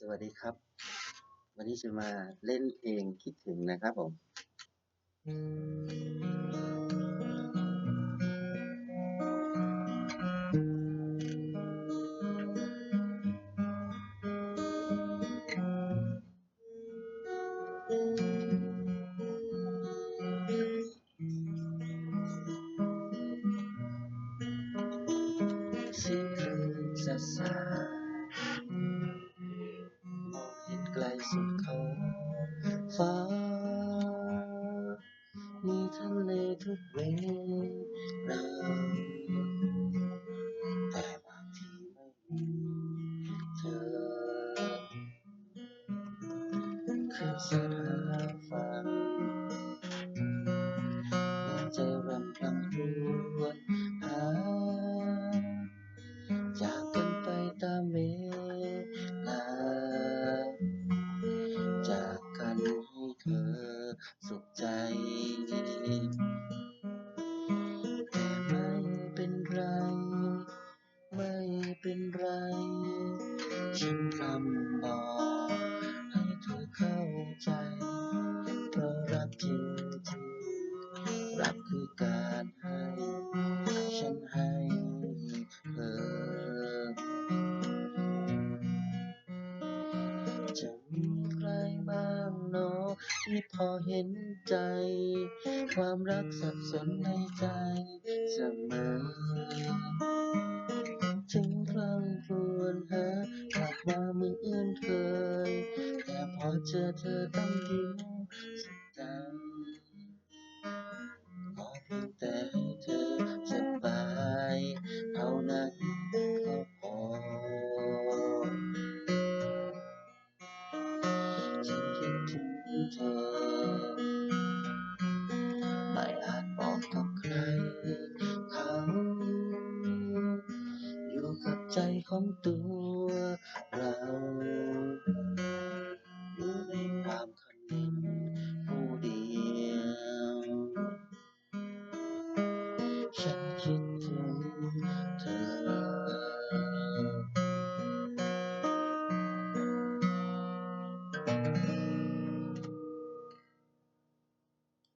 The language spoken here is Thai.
สวัสดีครับ วันนี้จะมาเล่นเพลงคิดถึงนะครับผมสียงคลื่นซาซา ฟ้า มีทะเลทุกเวลาแต่บางทีไม่มีเธอขึ้นสถานฟังหัวใจรำพังรู้ เป็นไร ฉันรำบอกให้เธอเข้าใจ เพราะรักจริงจริงๆรักคือการให้ ฉันให้เธอ จะมีใครบ้างเนาะที่พอเห็นใจ ความรักสับสนในใจเสมอถึง วญหากลับมาเหมือนเคย แต่พอเจอเธอต้องยิ้มสุดใจขอเพียงแต่ให้เธอสบายเท่านั้นก็พอฉันคิดถึงเธอ ใจของตัวเรา